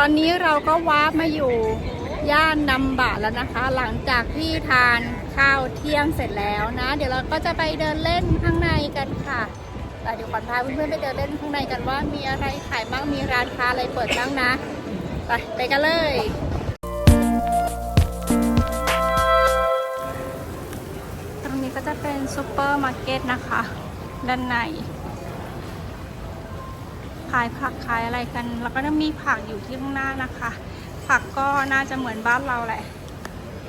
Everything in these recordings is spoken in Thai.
อนนี้เราก็วาร์ปมาอยู่ย่านนำบะแล้วนะคะ หลังจากที่ทานข้าวเที่ยงเสร็จแล้วนะ เดี๋ยวเราก็จะไปเดินเล่นข้างในกันค่ะแต่เดี๋ยวขวัญพาเพื่อนๆไปเดินเล่นข้างในกันว่ามีอะไรขายบ้างมีร้านค้าอะไรเปิดบ้างนะไปไปกันเลยตรงนี้ก็จะเป็นซูเปอร์มาร์เก็ตนะคะ ด้านใน ขายผักขายอะไรกัน แล้วก็จะมีผักอยู่ที่ข้างหน้านะคะ ผักก็น่าจะเหมือนบ้านเราแหละ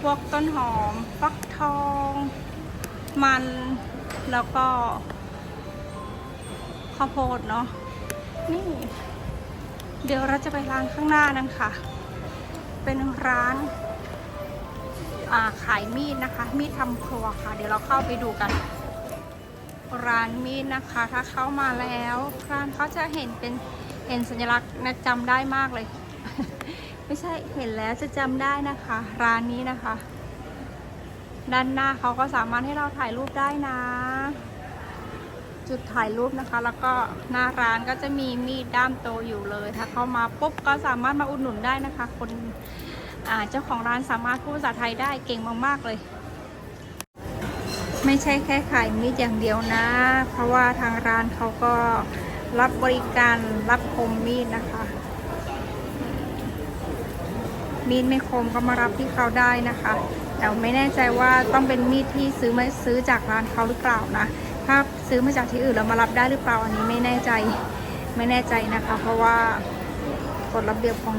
พวกต้นหอมฟักทอง มันแล้วก็ข้าวโพดเนาะนี่ เดี๋ยวเราจะไปร้านข้างหน้านั่นค่ะ เป็นร้านขายมีดนะคะ มีดทำครัวค่ะ เดี๋ยวเราเข้าไปดูกัน ร้านมีดนะคะ ถ้าเข้ามาแล้วร้านเขาจะเห็นเป็นเห็นสัญลักษณ์นะจำได้มากเลย ไม่ใช่เห็นแล้วจะจำได้นะคะ ร้านนี้นะคะ ด้านหน้าเขาก็สามารถให้เราถ่ายรูปได้นะ จุดถ่ายรูปนะคะ แล้วก็หน้าร้านก็จะมีมีดด้ามโตอยู่เลย ถ้าเข้ามาปุ๊บก็สามารถมาอุดหนุนได้นะคะ คนเจ้าของร้านสามารถพูดภาษาไทยได้เก่งมากๆเลย ไม่ใช่แค่ขายมีดอย่างเดียวนะ เพราะว่าทางร้านเขาก็รับบริการรับคมมีดนะคะ มีดไม่คมก็มารับที่เขาได้นะคะ แต่ไม่แน่ใจว่าต้องเป็นมีดที่ซื้อมาซื้อจากร้านเขาหรือเปล่านะ ถ้าซื้อมาจากที่อื่นแล้วมารับได้หรือเปล่าอันนี้ไม่แน่ใจไม่แน่ใจนะคะ เพราะว่ากฎระเบียบของ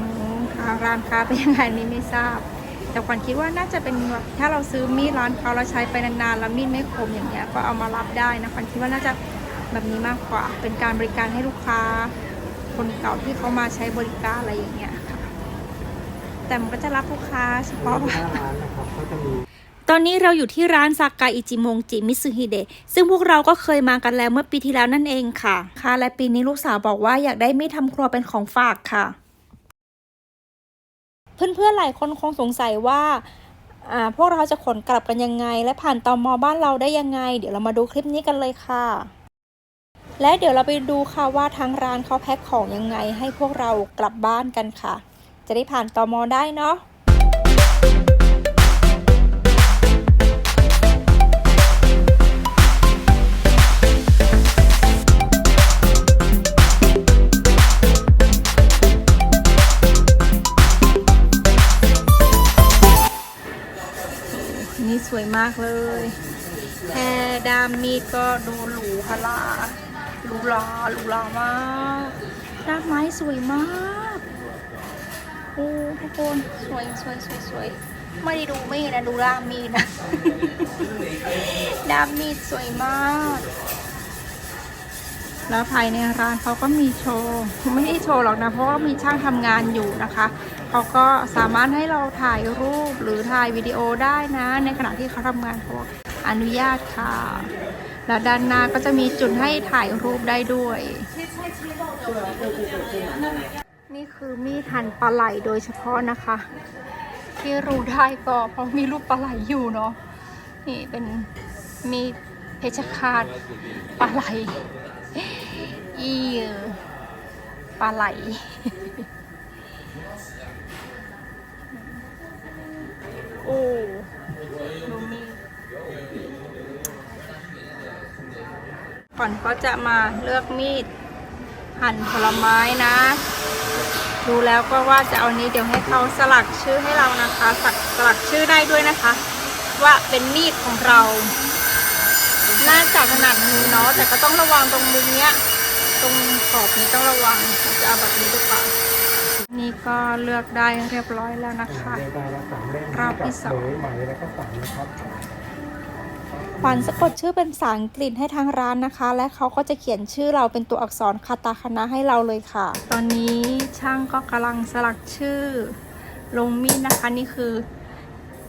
ทางร้านค้าเป็นยังไงนี้ไม่ทราบ แต่ขวัญคิดว่าน่าจะเป็นแบบถ้าเราซื้อมีดร้านเขาแล้วใช้ไปนานๆแล้วมีดไม่คมอย่างเงี้ยก็เอามารับได้นะขวัญคิดว่าน่าจะแบบนี้มากกว่า เป็นการบริการให้ลูกค้า คนเก่าที่เขามาใช้บริการอะไรอย่างเงี้ยค่ะ แต่มันก็จะรับลูกค้าเฉพาะร้านนะครับก็จะมีตอนนี้เราอยู่ที่ร้านซากาอิจิมงจิมิซึฮิเดะซึ่งพวกเราก็เคยมากันแล้วเมื่อปีที่แล้วนั่นเองค่ะ ค่ะ และปีนี้ลูกสาวบอกว่าอยากได้ไม่ทำครัวเป็นของฝากค่ะ เพื่อนๆหลายคนคงสงสัยว่าอ่าพวกเราจะขนกลับกันยังไง และผ่านตอมอบ้านเราได้ยังไง เดี๋ยวเรามาดูคลิปนี้กันเลยค่ะ และเดี๋ยวเราไปดูค่ะว่าทางร้านเขาแพ็คของยังไง ให้พวกเรากลับบ้านกันค่ะ จะได้ผ่านตอมอได้เนาะ มากเลย แค่ด้ามมีดก็ดูหรูพลาหรูหราหรูหรามากด้ามไม้สวยมากโอ้ทุกคนสวยสวยสวยสวยไม่ได้ดูมีดนะดูด้ามมีดนะ ด้ามมีดสวยมาก แล้วภายในร้านเขาก็มีโชว์ไม่ได้โชว์หรอกนะ เพราะว่ามีช่างทำงานอยู่นะคะเขาก็สามารถให้เราถ่ายรูปหรือถ่ายวิดีโอได้นะ ในขณะที่เขาทำงานเขาอนุญาตค่ะ แล้วด้านหน้าก็จะมีจุดให้ถ่ายรูปได้ด้วย นี่คือมีดหั่นปลาไหลโดยเฉพาะนะคะ ที่รู้ได้ก็เพราะมีรูปปลาไหลอยู่เนาะนี่เป็นมีดเพชรคาตปลาไหล อีปลาไหล โอ้ดูมีก่อนก็จะมาเลือกมีด หั่นผลไม้นะ ดูแล้วก็ว่าจะเอานี้เดี๋ยวให้เขาสลักชื่อให้เรานะคะ สลักชื่อได้ด้วยนะคะ ว่าเป็นมีดของเรา น่าจะขนาดนี้เนาะแต่ก็ต้องระวังตรงมุมเนี้ย ตรงขอบนี้ต้องระวังจะเอาแบบนี้หรือเปล่านี่ก็เลือกได้เรียบร้อยแล้วนะคะเรียกได้แล้วสามเล่มรอบที่สองเบยไหมแล้วก็ฝันนะครับขวัญสะกดชื่อเป็นภาษาอังกฤษให้ทางร้านนะคะ และเขาก็จะเขียนชื่อเราเป็นตัวอักษรคาตาคณะให้เราเลยค่ะ ตอนนี้ช่างก็กำลังสลักชื่อลงมีดนะคะนี่คือ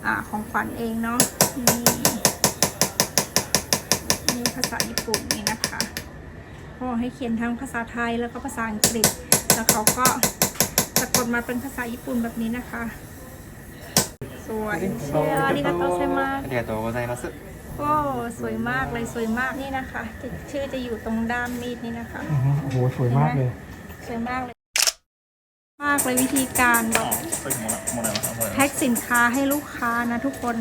อ่าของขวัญเองเนาะนี่ นี่ภาษาญี่ปุ่นนี่นะคะเขาบอกให้เขียนทั้งภาษาไทยแล้วก็ภาษาอังกฤษ แล้วเขาก็สะกดมาเป็นภาษาญี่ปุ่นแบบนี้นะคะ สวยเชียวอาริกาโตเซมา ありがとうございます。 โอ้สวยมากเลยสวยมากนี่นะคะจะชื่อจะอยู่ตรงด้ามมีดนี่นะคะ อือฮึโอ้โหสวยมากเลย สวยมากเลย ม มากเลยวิธีการแบบ さっきもらもらいましたもらいま แพ็คสินค้าให้ลูกค้านะทุกคน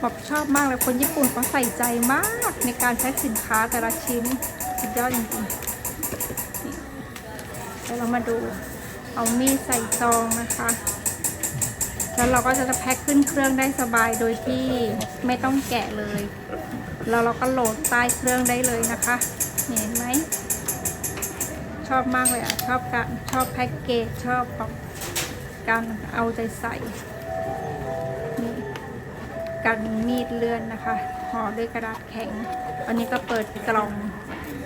แบบชอบมากเลยคนญี่ปุ่นเขาใส่ใจมากในการแพ็คสินค้าแต่ละชิ้นสุดยอดจริงๆเดี๋ยวเรามาดูเอามีดใส่ซองนะคะ แล้วเราก็จะแพ็คขึ้นเครื่องได้สบายโดยที่ไม่ต้องแกะเลย แล้วเราก็โหลดใต้เครื่องได้เลยนะคะเห็นไหมชอบมากเลยอะชอบการชอบแพ็กเกจชอบแบบการเอาใจใส่ กันมีดเลื่อนนะคะห่อด้วยกระดาษแข็ง อันนี้ก็เปิดกล่อง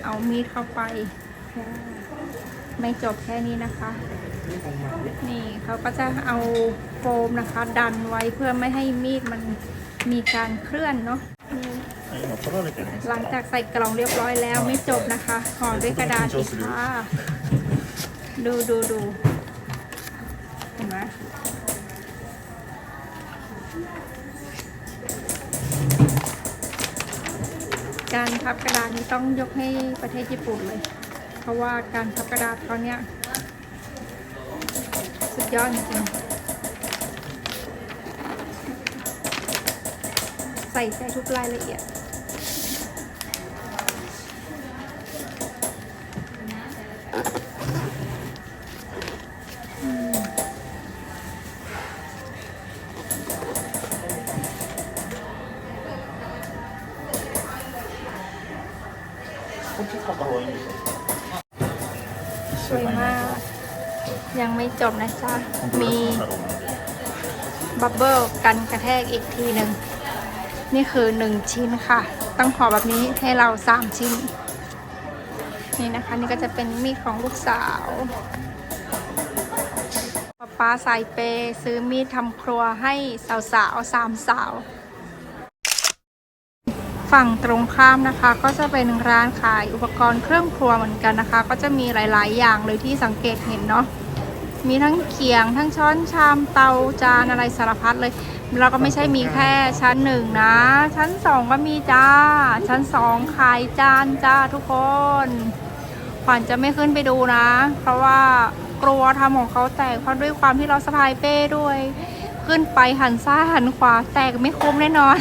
เอามีดเข้าไป ไม่จบแค่นี้นะคะ นี่เขาก็จะเอาโฟมนะคะ ดันไว้เพื่อไม่ให้มีดมันมีการเคลื่อนเนาะหลังจากใส่กล่องเรียบร้อยแล้วไม่จบนะคะห่อด้วยกระดาษอีกค่ะดูดูดูเห็นไหม การพับกระดาษนี้ต้องยกให้ประเทศญี่ปุ่นเลย เพราะว่าการพับกระดาษเขาเนี้ยสุดยอดจริงๆใส่ใจทุกรายละเอียด สวยมาก ยังไม่จบนะจ๊ะ มีบับเบิลกันกระแทกอีกทีหนึ่ง นี่คือหนึ่งชิ้นค่ะ ต้องห่อแบบนี้ให้เราสามชิ้น นี่นะคะ นี่ก็จะเป็นมีดของลูกสาวป้าสายเปซื้อมีดทำครัวให้สาวๆสามสาวสาว ฝั่งตรงข้ามนะคะ ก็จะเป็นร้านขายอุปกรณ์เครื่องครัวเหมือนกันนะคะ ก็จะมีหลาย ๆ อย่างเลยที่สังเกตเห็นเนาะมีทั้งเขียงทั้งช้อนชามเตาจานอะไรสารพัดเลยแล้วก็ไม่ใช่มีแค่ชั้นหนึ่งนะ ชั้นสองก็มีจ้า ชั้นสองขายจานจ้าทุกคนขวัญจะไม่ขึ้นไปดูนะ เพราะว่ากลัวทำของเขาแตกเพราะด้วยความที่เราสะพายเป้ด้วย ขึ้นไปหันซ้ายหันขวาแตกไม่คมแน่นอน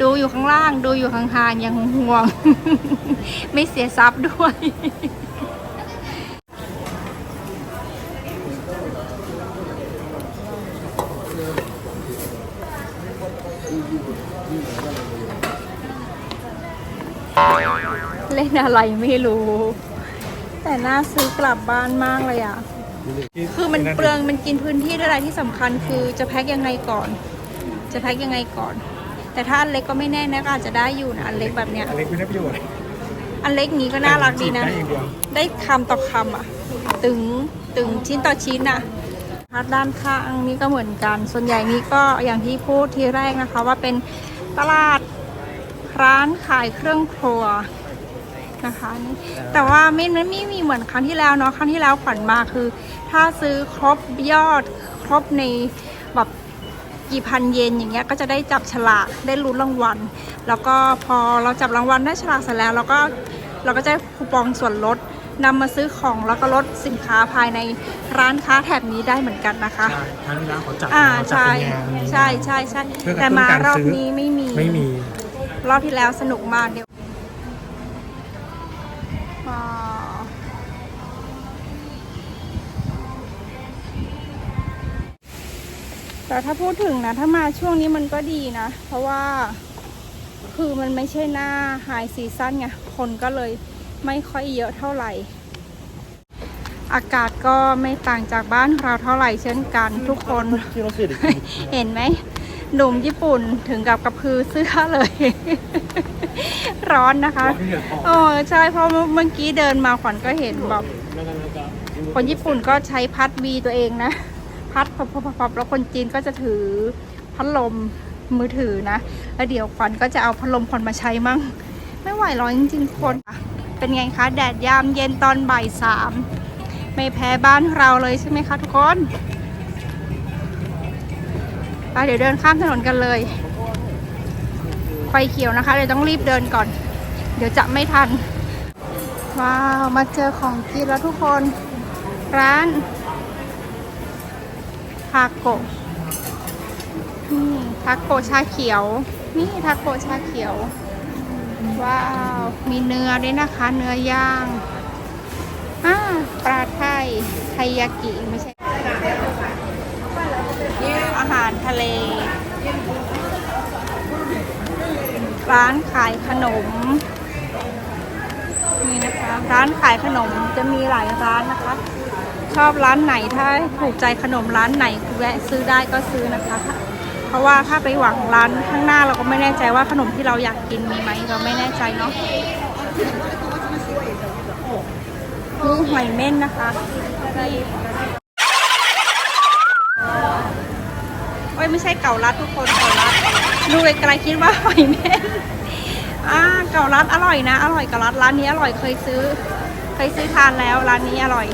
ดูอยู่ข้างล่าง ดูอยู่ห่างๆอย่างห่วงๆไม่เสียทรัพย์ด้วยเล่นอะไรไม่รู้ แต่น่าซื้อกลับบ้านมากเลยอะ คือมันเปลืองมันกินพื้นที่ด้วยอะไรที่สำคัญคือจะแพ็คยังไงก่อน จะแพ็คยังไงก่อน แต่ถ้าอันเล็กก็ไม่แน่นะก็อาจจะได้อยู่นะอันเล็กแบบเนี้ยอันเล็กไม่ได้ประโยชน์อันเล็กนี้ก็น่ารักดีนะ ได้อย่างเดียวได้คำต่อคำอะ ตึงตึงชิ้นต่อชิ้นอะพาร์ทด้านข้างนี้ก็เหมือนกัน ส่วนใหญ่นี้ก็อย่างที่พูดทีแรกนะคะ ว่าเป็นตลาดร้านขายเครื่องครัว นะคะนี่แต่ว่าไม่ไม่ไม่มีเหมือนครั้งที่แล้วเนาะครั้งที่แล้วขวัญมาคือ ถ้าซื้อครบยอดครบในแบบกี่พันเยนอย่างเงี้ยก็จะได้จับฉลากได้ลุ้นรางวัล แล้วก็พอเราจับรางวัลได้ฉลากเสร็จแล้วเราก็เราก็จะได้คูปองส่วนลดนำมาซื้อของแล้วก็ลดสินค้าภายในร้านค้าแถบนี้ได้เหมือนกันนะคะใช่ครั้งที่แล้วเขาจัดอ่าเขาจัดใช่เป็นงานใช่ใช่ใช่เพื่อกระตุ้นแต่มารการอบซื้อนี้ไม่มีไม่มี รอบที่แล้วสนุกมากเดี๋ยวว้ แต่ถ้าพูดถึงนะ ถ้ามาช่วงนี้มันก็ดีนะ เพราะว่าคือมันไม่ใช่หน้าไฮซีซั่นไง คนก็เลยไม่ค่อยเยอะเท่าไหร่ อากาศก็ไม่ต่างจากบ้านเราเท่าไหร่เช่นกันทุกคน เห็นไหมหนุ่มญี่ปุ่นถึงกับกระพือเสื้อเลย ร้อนนะคะอ๋อใช่เพราะเมื่อกี้เดินมาขวัญก็เห็นแบบคนญี่ปุ่นก็ใช้พัดวีตัวเองนะ พัดพับพับแล้วคนจีนก็จะถือพัดลมมือถือนะ แล้วเดี๋ยวขวัญก็จะเอาพัดลมขวัญมาใช้มั่ง ไม่ไหวร้อนจริงๆคน เป็นไงคะ แดดยามเย็นตอนบ่ายสามไม่แพ้บ้านเราเลยใช่ไหมคะทุกคนไปเดี๋ยวเดินข้ามถนนกันเลย ไฟเขียวนะคะเดี๋ยวต้องรีบเดินก่อน เดี๋ยวจะไม่ทัน ว้าว มาเจอของกินแล้วทุกคน ร้าน ทาโกะนี่ทาโกะชาเขียว นี่ทาโกะชาเขียว ว้าว มีเนื้อด้วยนะคะ เนื้อย่างอ่าปลาไทยไทยากิไม่ใช่อาหารทะเล ร้านขายขนมนี่นะคะ ร้านขายขนมจะมีหลายร้านนะคะ ชอบร้านไหนถ้าถูกใจขนมร้านไหนแวะซื้อได้ก็ซื้อนะคะ เพราะว่าถ้าไปหวังร้านข้างหน้าเราก็ไม่แน่ใจว่าขนมที่เราอยากกินมีไหมเราไม่แน่ใจเนาะนี่หอยเม่นนะคะโอ้ยไม่ใช่เก่ารัดทุกคนเก่ารัดดูไกลๆคิดว่าหอยเม่นอ่าเก่ารัดอร่อยนะ อร่อยเก่ารัดร้านนี้อร่อยเคยซื้อ เคยซื้อทานแล้วร้านนี้อร่อย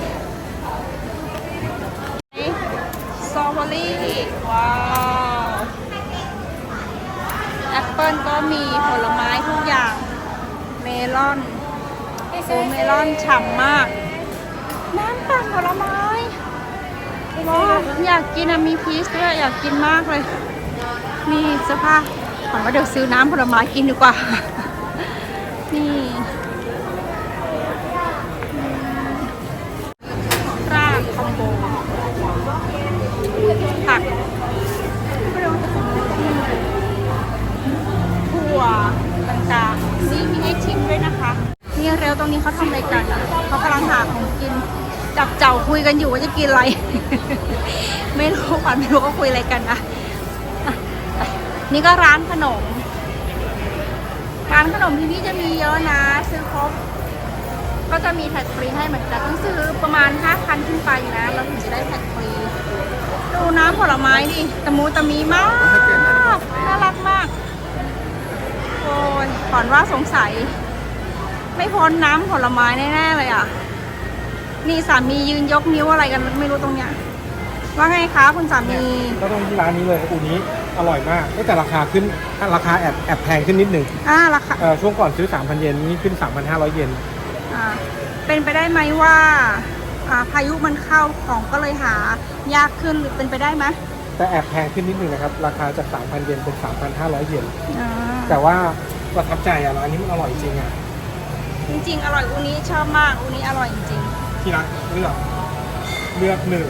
ส ตรอเบอรี่ว้าวแอปเปิลก็มีผลไม้ทุกอย่าง เมลอนโอ้เมลอนฉ่ำมาก น้ำปั่นผลไม้ว้าวอยากกินอะมีพีชด้วยอยากกินมากเลย มีเสื้อผ้าผมว่าเดี๋ยวซื้อน้ำผลไม้กินดีกว่า นี่ กันอยู่ว่าจะกินอะไร ไม่รู้ขวัญไม่รู้ก็คุยอะไรกันนะนี่ก็ร้านขนม ร้านขนมที่นี่จะมีเยอะนะ ซื้อครบ ก็จะมีแท็กฟรีให้เหมือนกันต้องซื้อประมาณ5,000ขึ้นไปนะเราถึงจะได้แท็กฟรี ดูน้ำผลไม้ดิตะมูตะมีมาก น่ารักมาก โอ้ยก่อนว่าสงสัย ไม่พ้นน้ำผลไม้แน่ๆเลยอะ นี่สามียืนยกนิ้วอะไรกันไม่รู้ตรงเนี้ยว่าไงคะคุณสามีก็ต้องที่ร้านนี้เลยอูนี้อร่อยมากแต่ราคาขึ้นราคาแอบแอบแพงขึ้นนิดหนึ่งอ่าราคาเอ่อช่วงก่อนซื้อ 3,000 เยนนี่ขึ้น 3,500 เยนอ่าเป็นไปได้ไหมว่าอ่าพายุมันเข้าของก็เลยหายากขึ้นหรือเป็นไปได้ไหมแต่แอบแพงขึ้นนิดหนึ่งนะครับ ราคาจาก 3,000 เยนเป็น 3,500 เยนอ่าแต่ว่าประทับใจอะร้านนี้มันอร่อยจริงอะจริงๆ อร่อยอูนี้ชอบมากอูนี้อร่อยจริง ที่รักเลือกเลือกหนึ่ง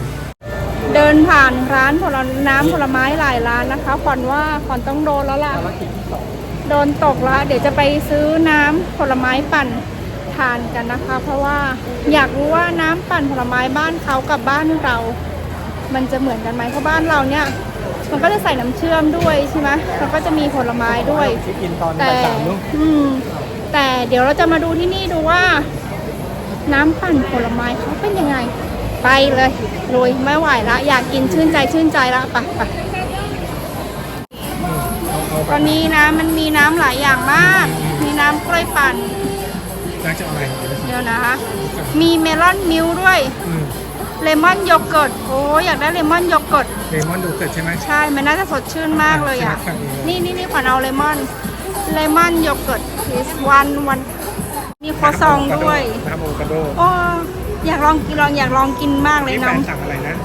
เดินผ่านร้านผลน้ำผลไม้หลายร้านนะคะขวัญว่าขวัญต้องโดนแล้วล่ะ ภารกิจที่สองโดนตกแล้ว เดี๋ยวจะไปซื้อน้ำผลไม้ปั่นทานกันนะคะ เพราะว่าอยากรู้ว่าน้ำปั่นผลไม้บ้านเขากับบ้านเรา มันจะเหมือนกันไหมเพราะบ้านเราเนี่ย มันก็จะใส่น้ำเชื่อมด้วยใช่ไหมแล้วก็จะมีผลไม้ด้วย ที่กินตอนแต่บ่ายสามเนอะอืม แต่เดี๋ยวเราจะมาดูที่นี่ดูว่า น้ำปั่นผลไม้เขาเป็นยังไง ไปเลยลุยไม่ไหวละ อยากกินชื่นใจชื่นใจละไปไปตอนนี้นะมันมีน้ำหลายอย่างมาก มีน้ำกล้วยปั่นน่าจะอะไรเดี๋ยวนะเดี๋ยวนะคะมีเมลอนมิลค์ด้วยอืมเลมอนโยเกิร์ตโอ้ยอยากได้เลมอนโยเกิร์ตเลมอนดูเกิดใช่ไหมใช่ มันน่าจะสดชื่นมากเลยอะใช่ครับนี่นี่นี่ขวัญเอาเลมอนเลมอนโยเกิร์ต is one one มีครัวซองด้วยน้ำโอคาโดโอ้อยากลองกินลองอยากลองกินมากเลยนี่แฟน้องนสั่งอะไรนะ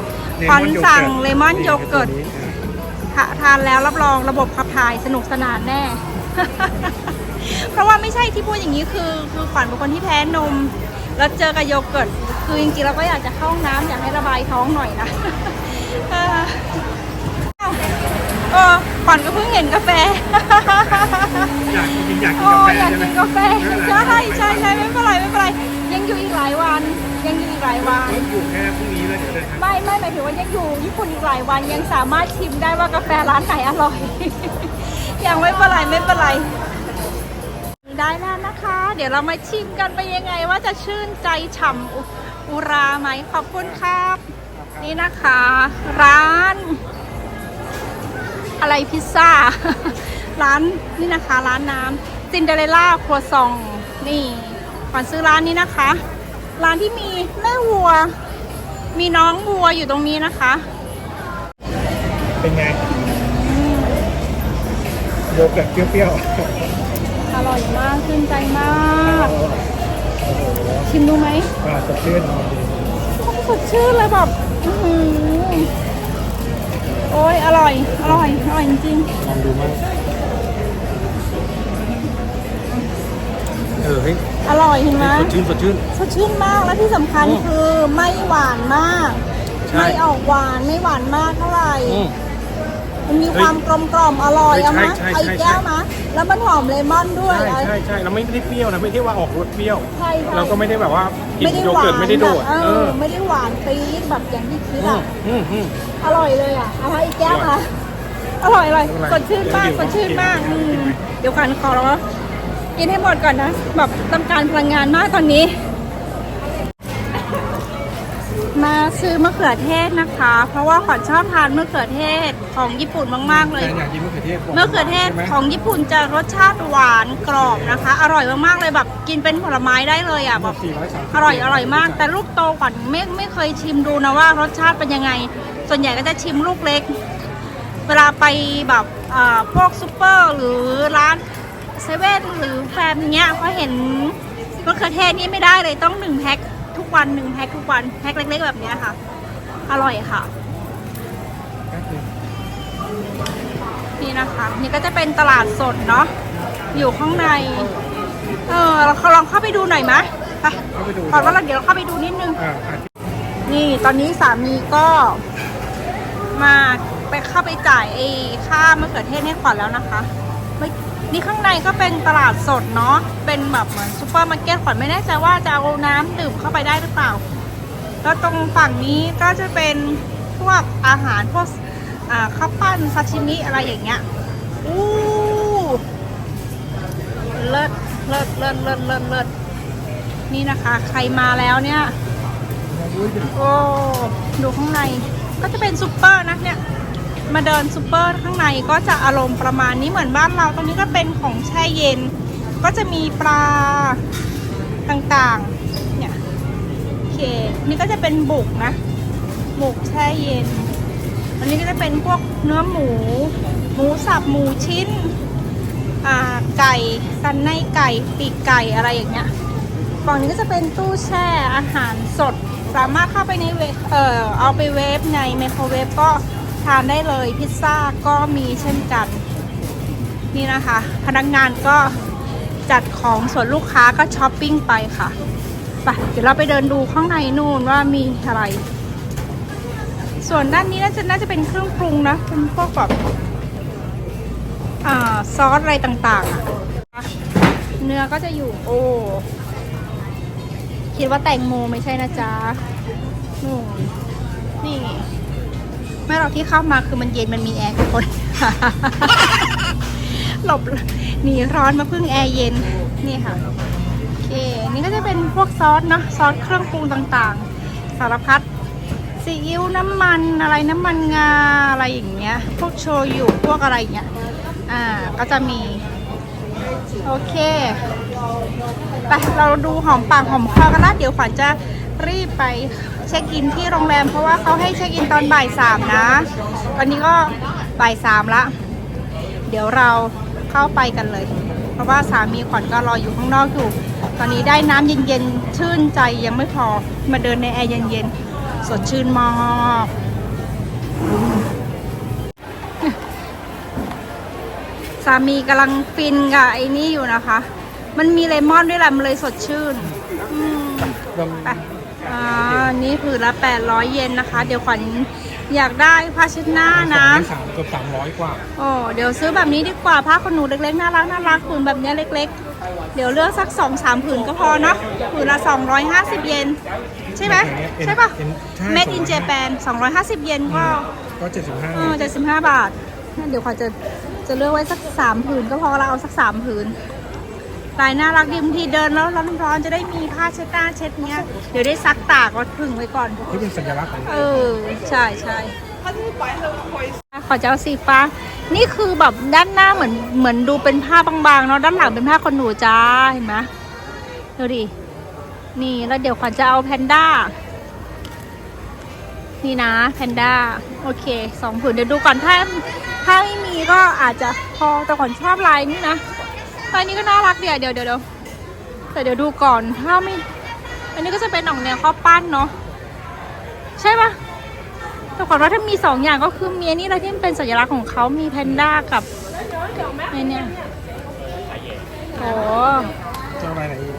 ขวัญสั่งเลมอนโยเกิร์ตนี่คือตัวนี้ทาทานแล้วรับรองระบบขับถ่ายสนุกสนานแน่ เพราะว่าไม่ใช่ที่พูดอย่างนี้คือ คือขวัญเป็นคนที่แพ้นม แล้วเจอกับโยเกิร์ตคือจริงๆเราก็อยากจะเข้าห้องน้ำอยากให้ระบายท้องหน่อยนะเออเอ้า เออขวัญก็เพิ่งเห็นกาแฟอยากกินอยากกินโอ้กาแฟอยากใช่ไหมกินกาแฟใช่ใช่ใช่ไม่เป็นไรไม่เป็นไร ยังอยู่อีกหลายวัน ยังอยู่อีกหลายวัน ต้องอยู่แค่พรุ่งนี้แล้วเดี๋ยวเดินทางไม่ไม่หมายถึงว่ายังอยู่ญี่ปุ่นอีกหลายวันยังสามารถชิมได้ว่ากาแฟร้านไหนอร่อย ยังไม่เป็นไรไม่เป็นไรได้แล้วนะคะ เดี๋ยวเรามาชิมกันไปนยังไงว่าจะชื่นใจฉ่ำอุอุราไหมขอบคุณครับ นี่นะคะ ร้าน อะไรพิซซ่า ร้านนี่นะคะร้านน้ำซินเดอเรลล่าครัวซองนี่ก่อนซื้อร้านนี้นะคะ ร้านที่มีแม่วัว มีน้องวัวอยู่ตรงนี้นะคะ เป็นไงโยเกิร์ตเปรี้ยวอร่อยมากชื่นใจมากชิมดูไหมๆอ่าสดชื่นสดชื่นเลยแบบอื้อหือ โอ้ยอร่อย อร่อย อร่อยจริงลองดูมั้งเออเฮ้ยๆอร่อยเห็นไหมสดชื่นสดชื่น สดชื่นมากและที่สำคัญอืมคือไม่หวานมาก ใช่ไม่ออกหวานไม่หวานมากเท่าไหร่ อืม มันมีความกลมกล่อมๆอร่อยเฮ้ยเอามะใช่ใช่เอาอีกใช่แก้วมะแล้วมันหอมเลมอนด้วย ใช่ใช่ใช่เราไม่ได้เปรี้ยวนะไม่ได้ว่าออกรสเปรี้ยว ใช่ใช่ เราก็ไม่ได้แบบว่ากินไม่ได้โยหวาเกิร์ตนไม่ได้โดดแบบเอเอออไม่ได้หวานปี๊ดแบบอย่างที่คิดอือะมอืมอืม อร่อยเลยอะเอามาอีกแก้วมาอร่อยอร่อยไม่เป็นไรสดชื่นมากเดี๋สยวดชื่นมากกินอืมกินไหมเดี๋ยวขันขอแล้วกินให้หมดก่อนนะ แบบต้องการพลังงานมากตอนนี้ มาซื้อมะเขือเทศนะคะ เพราะว่าขวัญชอบทานมะเขือเทศของญี่ปุ่นมากๆเลยแฟนอยากกินมะเขือเทศบอกมะเขือเทศใช่ไหมของญี่ปุ่นจะรสชาติหวานกรอบนะคะ อร่อยมากๆเลยแบบกินเป็นผลไม้ได้เลยอะแบบ430อร่อยอร่อยมาก แต่ลูกโตขวัญไม่ไม่เคยชิมดูนะว่ารสชาติเป็นยังไง ส่วนใหญ่ก็จะชิมลูกเล็ก เวลาไปแบบอ่าพวกซูเปอร์หรือร้านเซเว่นหรือแฟมเงี้ยพอเห็นมะเขือเทศนี่ไม่ได้เลยต้องหนึ่งแพ็คทุก วันหนึ่งแพ็คทุกวันแพ็คเล็กๆแบบเนี้ยค่ะ อร่อยค่ะแป๊บนึงนี่นะคะ นี่ก็จะเป็นตลาดสดเนาะอยู่ข้างใน เออเราลองเข้าไปดูหน่อยมะไปเข้าไปดูก่อนว่าเราเดี๋ยวเราเข้าไปดูนิดนึงอ่าอ่านี่ตอนนี้สามีก็มาไปเข้าไปจ่ายไอ้ค่ามะเขือเทศให้ขวัญแล้วนะคะไม่ นี่ข้างในก็เป็นตลาดสดเนาะ เป็นแบบเหมือนซูเปอร์มาร์เก็ตขวัญไม่แน่ใจว่าจะเอาน้ำดื่มเข้าไปได้หรือเปล่า แล้วตรงฝั่งนี้ก็จะเป็นพวกอาหารพวกข้าวปั้นซาชิมิอะไรอย่างเงี้ย อู้เลิศเลิศเลิศเลิศเลิศเลิศนี่นะคะ ใครมาแล้วเนี่ย โอ้ ดูข้างใน ก็จะเป็นซูเปอร์นะเนี่ย มาเดินซูเปอร์ข้างในก็จะอารมณ์ประมาณนี้เหมือนบ้านเรา ตรงนี้ก็เป็นของแช่เย็น ก็จะมีปลาต่างๆ เนี่ยโอเค นี่ก็จะเป็นบุกนะบุกแช่เย็น อันนี้ก็จะเป็นพวกเนื้อหมู หมูสับหมูชิ้น อ่าไก่สันในไก่ปีกไก่อะไรอย่างเงี้ยฝั่งนี้ก็จะเป็นตู้แช่อาหารสด สามารถเข้าไปในเวเอ่อเอาไปเวฟในไมโครเวฟก็ ทานได้เลยพิซซ่าก็มีเช่นกัน นี่นะคะ พนักงานก็จัดของส่วนลูกค้าก็ช้อปปิ้งไปค่ะไปเดี๋ยวเราไปเดินดูข้างในนู่นว่ามีอะไร ส่วนด้านนี้น่าจะน่าจะเป็นเครื่องปรุงนะเป็นพวกแบบซอสอะไรต่างๆ เนื้อก็จะอยู่โอ้คิดว่าแตงโมไม่ใช่นะจ๊ะนู่นนี่ ไม่หรอกที่เข้ามาคือมันเย็นมันมีแอร์ทุกคนหลบหนีร้อนมาพึ่งแอร์เย็นนี่ค่ะโอเคนี่ก็จะเป็นพวกซอสเนาะซอสเครื่องปรุงต่างๆ สารพัดซีอิ๊วน้ำมันอะไรน้ำมันงาอะไรอย่างเงี้ย พวกโชยุพวกอะไรอย่างเงี้ยอ่าก็จะมี โอเคไปเราดูหอมปากหอมคอกันละเดี๋ยวขวัญจะรีบไป เช็คอินที่โรงแรมเพราะว่าเขาให้เช็คอินตอนบ่ายสามนะตอนนี้ก็บ่ายสามละ เดี๋ยวเราเข้าไปกันเลย เพราะว่าสามีขวัญก็รออยู่ข้างนอกอยู่ ตอนนี้ได้น้ำเย็นๆชื่นใจยังไม่พอมาเดินในแอร์เย็นๆสดชื่นมากสามีกำลังฟินกับไอ้นี่อยู่นะคะ มันมีเลมอนด้วยแหละมันเลยสดชื่นไป อ่านี่ผืนละ 800 เยนนะคะ เดี๋ยวขวัญอยากได้ผ้าเช็ดหน้านะสามเกือบสามร้อยกว่าโอ้เดี๋ยวซื้อแบบนี้ดีกว่าผ้าขนหนูเล็กๆน่ารักน่ารักผืนแบบเนี้ยเล็ก ๆ เดี๋ยวเลือกสัก2อสามผืนก็พอเนาะผืนละ 250 เยนใช่ไหมใช่ปะใช่ Made in Japan 250 เยนก็ก็เจ็ดสิบห้าเออ75บาทงั้นเดี๋ยวขวัญจะจะเลือกไว้สักสามผืนก็พอเราเอาสักสามผืน ลายน่ารักดีบางทีเดินแล้วร้อนๆจะได้มีผ้าเช็ดหน้าเช็ดเนี้ย เดี๋ยวได้ซักตากก็พึ่งไว้ก่อน ที่เป็นสัญลักษณ์ของเออ ใช่ใช่ขอจะเอาสีฟ้า นี่คือแบบด้านหน้าเหมือนเหมือนดูเป็นผ้าบางๆเนาะด้านหลังเป็นผ้าขนหนูจ้าเห็นไหมดูดิ นี่แล้วเดี๋ยวขวัญจะเอาแพนด้า นี่นะแพนด้า โอเคสองผืนเดี๋ยวดูก่อนถ้าถ้าไม่มีก็อาจจะพอแต่ขวัญชอบลายนี้นะ ลายนี้ก็น่ารักเดี๋ยวเดี๋ยวเดี๋ยวเดี๋ยวแต่เดี๋ยวดูก่อนถ้าไม่ อันนี้ก็จะเป็นออกแนวข้าวปั้นเนาะใช่ปะแต่ก่อนว่าถ้ามีสองอย่างก็คือมีอันนี่อะไรที่มันเป็นสัญลักษณ์ของเขามีแพนด้ากับไอเนี่ยโอ้จะเอาอะไรไหนอีก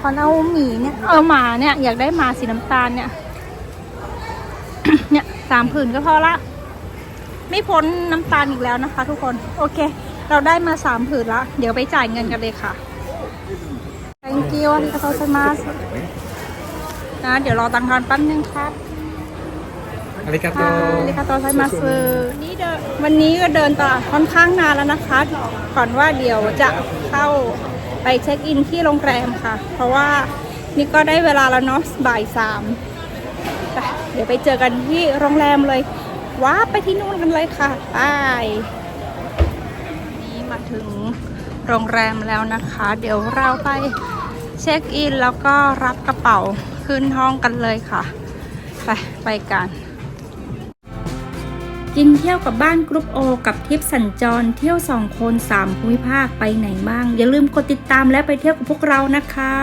พอเอาหมีเนี่ยเออหมาเนี่ยอยากได้หมาสีน้ำตาลเนี่ย เนี่ยสามผืนก็พอละ ไม่พ้นน้ำตาลอีกแล้วนะคะ ทุกคน โอเค เราได้มาสามผืนละ เดี๋ยวไปจ่ายเงินกันเลยค่ะ thank you อาริกาโตไซมัสนะเดี๋ยวรอตังค์ทอนแป๊บนึงครับอาริกาโตอาริกาโตไซมัสนี่เดินวันนี้ก็เดินตลาดค่อนข้างนานแล้วนะคะ ก่อนว่าเดี๋ยวจะเข้าไปเช็คอินที่โรงแรมค่ะ เพราะว่านี่ก็ได้เวลาแล้วเนาะบ่ายสามไปเดี๋ยวไปเจอกันที่โรงแรมเลยว้าไปที่นู่นกันเลยค่ะไปนี่มาถึง โรงแรมแล้วนะคะ เดี๋ยวเราไปเช็คอินแล้วก็รับกระเป๋าขึ้นห้องกันเลยค่ะ ไปไปกัน กินเที่ยวกับบ้านกรุ๊ปโอกับทริปสัญจรเที่ยวสองคนสามภูมิภาคไปไหนบ้าง อย่าลืมกดติดตามและไปเที่ยวกับพวกเรานะคะ